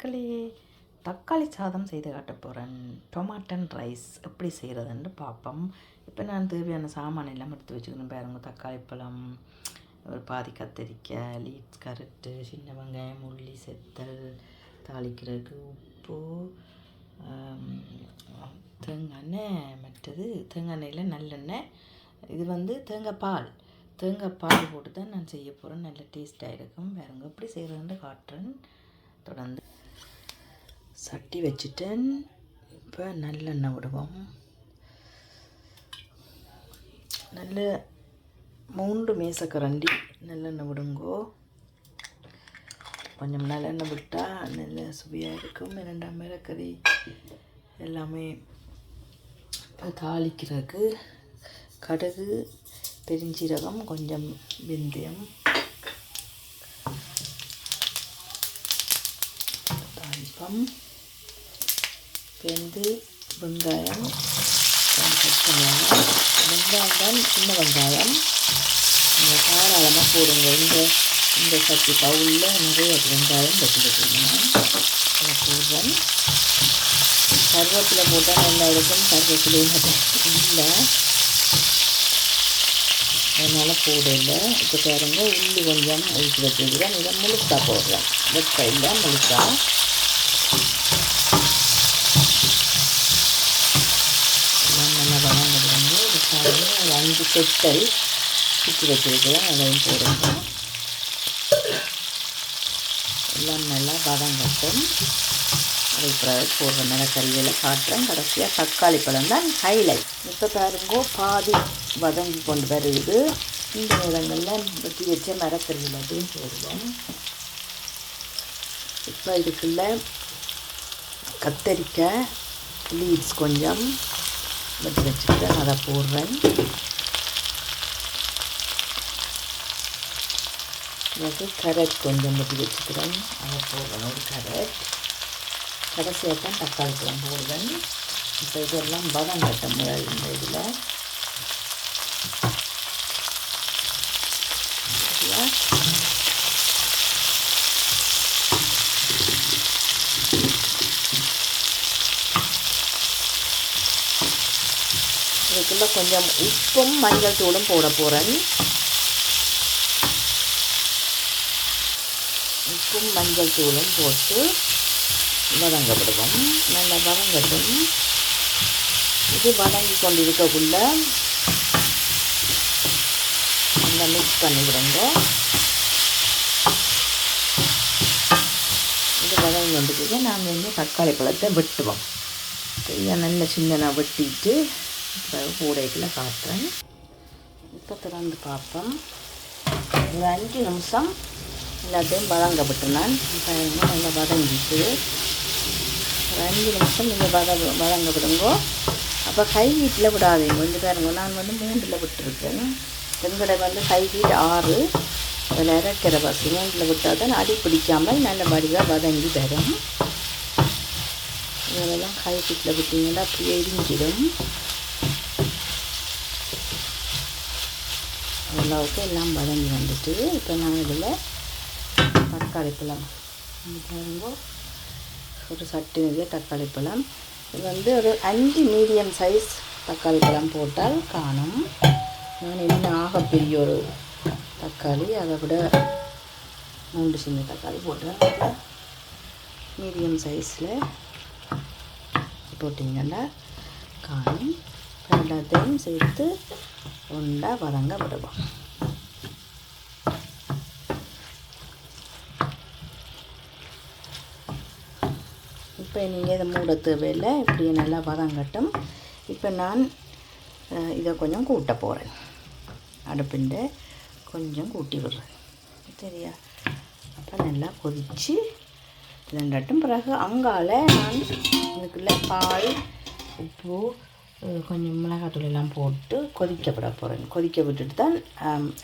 மக்களே தக்காளி சாதம் செய்து காட்ட போகிறேன் டொமாட்டன் ரைஸ் எப்படி செய்கிறதுன்னு பார்ப்போம். இப்போ நான் தேவையான சாமான எல்லாம் எடுத்து வச்சுக்கணும். பாருங்க தக்காளி பழம் ஒரு பாதி கத்தரிக்காய் லீட்ஸ் கருட்டு சின்ன வெங்காயம் உள்ளி செத்தல் தாளிக்கிறதுக்கு உப்பு தேங்காய் எண்ணெய் மற்றது தேங்காய் எண்ணெயில் நல்லெண்ணெய் இது வந்து தேங்காய் பால். தேங்காய் பால் போட்டு தான் நான் செய்ய போகிறேன் நல்ல டேஸ்ட்டாக இருக்கும். வேறு எப்படி செய்கிறதுன்னு காட்டுறேன். தொடர்ந்து சட்டி வச்சுட்டேன். இப்போ நல்லெண்ணெய் விடுவோம். நல்ல மூன்று மேசக்கரண்டி நல்லெண்ணெய் விடுங்கோ. கொஞ்சம் நல்லெண்ணெய் விட்டால் நல்ல சுவையாக இருக்கும். இரண்டாம் மிளகறி எல்லாமே இப்போ தாளிக்கிறதுக்கு. கடுகு பெருஞ்சீரகம் கொஞ்சம் வெந்தயம். தாளிப்பம். வெந்து வெங்காயம் கொஞ்சம் வெங்காயம் தான் சின்ன வெங்காயம். நீங்கள் தாராளமாக போடுங்க. இந்த இந்த சட்டி பவுலில் நிறைய வெங்காயம் வெட்டி வச்சுருந்தேன் போடுறேன். கருவேப்பிலை போட்டால் நல்லா இருக்கும். கருவேப்பிலையும் இல்லை. அதனால் போடல. இப்போ பாருங்கள் உள்ளி கொஞ்சம் ஊற்றி வச்சுருக்கிறேன். இதை முழுசாக போடுறேன். வெட்டை இல்லை முழுசாக எல்லாம் நல்லா வளர்ந்துடுவாங்க இது பாருங்க ஒரு அஞ்சு செட்டல். சுற்றி வச்சுருக்கிறேன் அதையும் போடுங்க எல்லாம் நல்லா வதங்கட்டும் அதை பிறகு போடுற மிளகறிகளை காட்டுறேன். கடைசியாக தக்காளி பழம் தான் ஹைலைட் இப்போ பாருங்கோ பாதி வதங்கி கொண்டு வருது. இந்த நேரங்களில் வெட்டி வச்ச மரக்கறிகள் அதையும் போடுவோம். இப்போ இதுக்குள்ளே கத்தரிக்காய் லீவ்ஸ் கொஞ்சம் வெட்டி வச்சுருக்கேன் அதை போடுறேன். எனக்கு கேரட் கொஞ்சம் வெட்டி வச்சுக்கிறேன். அதை போடணும் ஒரு கேரட். கடைசியாக தான் தக்காளி பழம் போடுவேன். இப்போ இதெல்லாம் பதம் கட்ட முதல் இந்த இதில். இதுக்குள்ளே கொஞ்சம் உப்பும் மஞ்சள் தூளும் போட போகிறேன் உப்பும் மஞ்சள் தூளும் போட்டு வதங்க விடுவோம் நல்லா வதங்கட்டும். இது வதங்கி கொண்டிருக்கக்குள்ள நல்லா மிக்ஸ் பண்ணி விடுங்க இது வதங்கி கொண்டிருக்க நாங்கள் வந்து தக்காளி பழத்தை வெட்டுவோம். இதை நல்ல சின்னதாக வெட்டிட்டு இப்போ கூடைக்குள்ள காட்டுறேன். இப்போ திறந்து பார்ப்போம். ஒரு அஞ்சு நிமிஷம் எல்லாத்தையும் வதங்க விட்டு நான் பாருங்க நல்லா வதங்கிட்டு ஒரு அஞ்சு நிமிஷம் நீங்கள் வத வதங்க விடுங்கோ அப்போ கை ஹீட்டில் விடாதீங்க. கொஞ்சம் பாருங்க நான் வந்து மூன்றில் விட்டுருக்கேன். எங்களை வந்து கை ஹீட் ஆறு. அதில் இறக்கிற பஸ் மூன்றில் விட்டால் தான் அடி பிடிக்காமல் நல்லபடியாக வதங்கி தரும். இதெல்லாம் கை ஹீட்டில் விட்டிங்கன்னா அப்படியே எரிஞ்சிடும் அவ்வளோவுக்கு எல்லாம் வதங்கி வந்துட்டு இப்போ நான் இதில் தக்காளி பழம். ஒரு சட்டி நிறைய தக்காளி பழம். இது வந்து ஒரு அஞ்சு மீடியம் சைஸ் தக்காளி பழம் போட்டால் காணும். நான் இன்னும் ஆக பெரிய ஒரு தக்காளி அதை விட மூன்று சின்ன தக்காளி போட்டேன். மீடியம் சைஸில் போட்டிங்கன்னா காணும். எல்லாத்தையும் சேர்த்து ஒன்றா வதங்க விடுவோம். இப்போ நீங்கள் இதை மூட தேவையில்லை. இப்படியே நல்லா வதங்கட்டும். இப்போ நான் இதை கொஞ்சம் கூட்ட போகிறேன் அடுப்பிண்ட கொஞ்சம் கூட்டி விடுறேன். சரியா? அப்போ நல்லா கொதித்து ரெண்டாட்டும் பிறகு அங்கால நான் இதுக்குள்ள பால் உப்பு கொஞ்சம் மிளகாத்தூள் எல்லாம் போட்டு கொதிக்க விட போகிறேன் கொதிக்க விட்டுட்டு தான்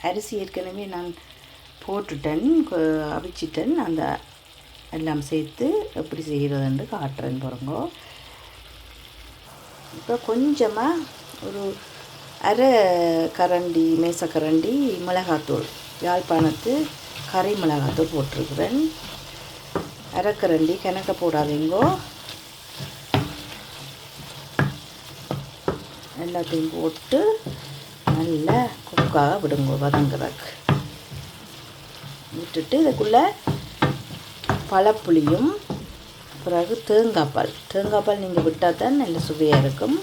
அரிசி ஏற்கனவே நான் போட்டுட்டேன் அவிச்சிட்டேன். அந்த எல்லாம் சேர்த்து எப்படி செய்கிறதுன்னு காட்டுறேன் பாருங்கோ. இப்போ கொஞ்சமாக ஒரு அரை கரண்டி மேசக்கரண்டி மிளகாத்தூள் யாழ்ப்பாணத்து கறி மிளகாத்தூள் போட்டிருக்கிறேன். அரைக்கரண்டி கணக்க போடாதீங்கோ. எல்லாத்தையும் போட்டு நல்லா குக்காக விடுங்க வதங்குறதுக்கு. விட்டுட்டு இதுக்குள்ளே பழப்புளியும் பிறகு தேங்காய்ப்பால் தேங்காய்ப்பால் நீங்கள் விட்டால் தான் நல்ல சுவையாக இருக்கும்.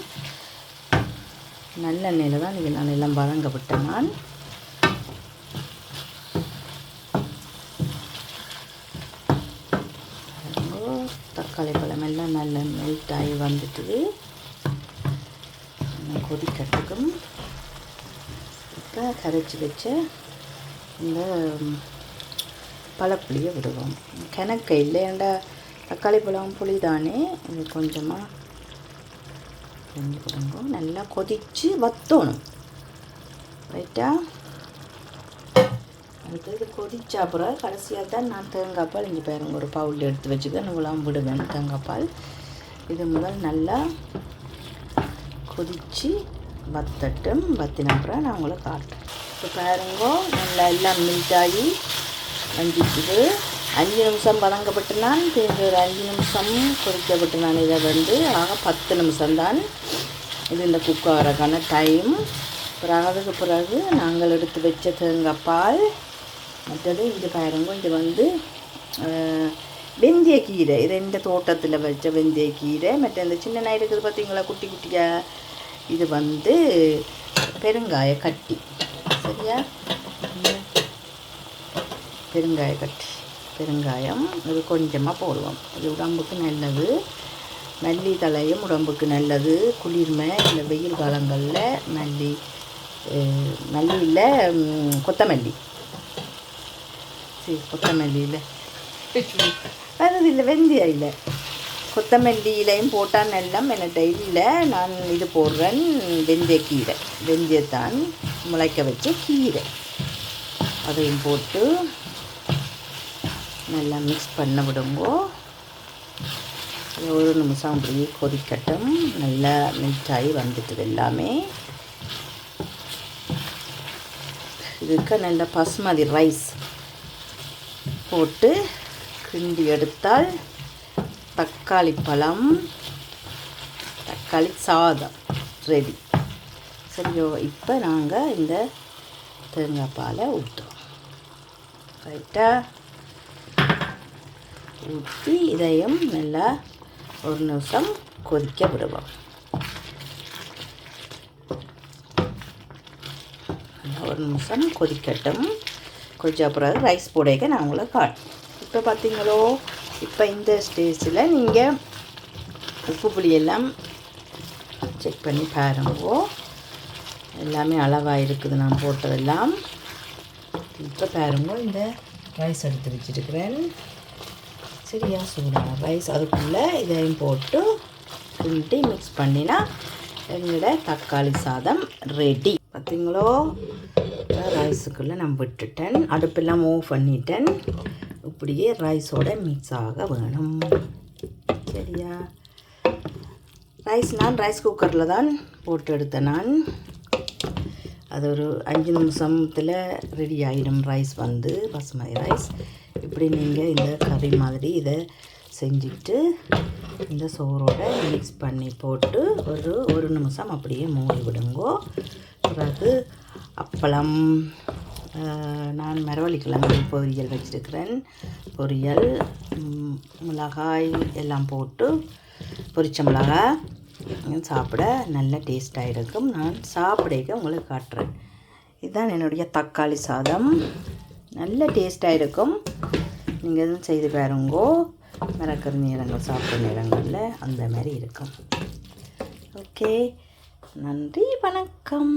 நல்லெண்ணெயில் தான் நீங்கள் நான் எல்லாம் வதங்க விட்டேன் நான். தக்காளி பழம் எல்லாம் நல்ல மெல்ட் ஆகி வந்துட்டுது. இன்னும் கொதிக்கட்டுக்கும் இப்போ கரைச்சி வச்ச இந்த பழப்புளியை விடுவோம். கிணக்க இல்லையாண்டா? தக்காளி பழம் புளி தானே இது கொஞ்சமாக செஞ்சு கொடுங்க நல்லா கொதித்து வத்தணும். ரைட்டா? அடுத்தது இது அப்புறம் கடைசியாக தான் நான் தேங்காய் பால் இங்கே பாருங்க ஒரு பவுல் எடுத்து வச்சுக்கேன் நூலாம் விடுவேன் தேங்காய் பால். இது முதல் நல்லா கொதித்து வத்தட்டும். வத்தின அப்புறம் நான் உங்களை காட்டுறேன். இப்போ பாருங்க நல்லா எல்லாம் மெல்ட் ஆகி அஞ்சு நிமிஷம் பதங்கப்பட்டு நான் ஒரு அஞ்சு நிமிஷம் கொதிக்கப்பட்டு நான் இதை வந்து ஆக பத்து நிமிஷம்தான். இது இந்த குக் ஆகிறக்கான டைம் பிறகு அதுக்கு பிறகு நாங்கள் எடுத்து வச்ச தேங்காய் பால் மற்றது இந்த பாருங்க இது வந்து அஹ், வெந்தய கீரை. இது இந்த தோட்டத்தில் வச்ச வெந்தய கீரை. மற்ற இந்த சின்ன நாய் இருக்குது பார்த்தீங்களா குட்டி குட்டியாக இது வந்து பெருங்காய கட்டி சரியா? பெருங்காய கட்டி. பெருங்காயம் இது கொஞ்சமாக போடுவோம். இது உடம்புக்கு நல்லது. மல்லி தலையும் உடம்புக்கு நல்லது. குளிர்மை இந்த வெயில் காலங்களில் மல்லி மல்லியில் கொத்தமல்லி. சரி கொத்தமல்லியில் அது இல்லை வெந்தயம் இல்லை. கொத்தமல்லி இலையும் போட்டால் நல்லம் என்னட்ட டெய்லியில் நான் இது போடுறேன் வெந்தயக்கீரை வெந்தயத்தான் முளைக்க வச்ச கீரை. அதையும் போட்டு நல்லா மிக்ஸ் பண்ண விடுங்கோ. ஒரு நிமிஷம் அப்படியே கொதிக்கட்டும். நல்லா மிக்ஸ் ஆகி வந்துட்டுது எல்லாமே. இதுக்கு நல்ல பசுமதி ரைஸ் போட்டு கிண்டி எடுத்தால் தக்காளி பழம் தக்காளி சாதம் ரெடி சரியோ இப்போ நாங்கள் இந்த தேங்காய் பாலை ஊற்றுவோம் ரைட்டா ஊற்றி இதையும் நல்லா ஒரு நிமிஷம் கொதிக்க விடுவோம் ஒரு நிமிஷம் கொதிக்கட்டும். கொஞ்சம் அப்புறம் ரைஸ் போடைக்க நான் உங்களை காட்டும் இப்போ பார்த்தீங்களோ இப்போ இந்த ஸ்டேஜில் நீங்கள் உப்பு புளி எல்லாம் செக் பண்ணி பாருங்கோ. எல்லாமே அளவாக இருக்குது. நான் போட்டதெல்லாம். இப்போ பாருங்க இந்த ரைஸ் எடுத்து வச்சுருக்கிறேன். சரியா சூடான ரைஸ் அதுக்குள்ளே இதையும் போட்டு கிண்டி மிக்ஸ் பண்ணினா எங்களோட தக்காளி சாதம் ரெடி பார்த்தீங்களோ ரைஸுக்குள்ளே நான் விட்டுட்டேன். அடுப்பெல்லாம் மூவ் பண்ணிட்டேன். இப்படியே ரைஸோட மிக்ஸ் ஆக வேணும். சரியா? ரைஸ் நான் ரைஸ் குக்கரில் தான் போட்டு எடுத்தேன் நான். அது ஒரு அஞ்சு நிமிஷத்தில் ரெடி ஆகிடும் ரைஸ் வந்து பசுமதி ரைஸ் இப்படி நீங்கள் இந்த கறி மாதிரி இதை செஞ்சுட்டு இந்த சோறோட மிக்ஸ் பண்ணி போட்டு ஒரு ஒரு நிமிஷம் அப்படியே மூடி விடுங்கோ. பிறகு அப்பளம் நான் மரவள்ளி கிழங்கு பொரியல் வச்சுருக்கிறேன். பொரியல் மிளகாய் எல்லாம் போட்டு பொரிச்ச மிளகாய் சாப்பிட நல்ல டேஸ்ட்டாக இருக்கும். நான் சாப்பிடக்க உங்களுக்கு காட்டுறேன். இதுதான் என்னுடைய தக்காளி சாதம். நல்ல டேஸ்ட்டாக இருக்கும். நீங்கள் எதுவும் செய்து பாருங்கோ. மிளக்கிற நேரங்கள் சாப்பிட்ற நேரங்களில் அந்த மாதிரி இருக்கும். ஓகே. நன்றி வணக்கம்.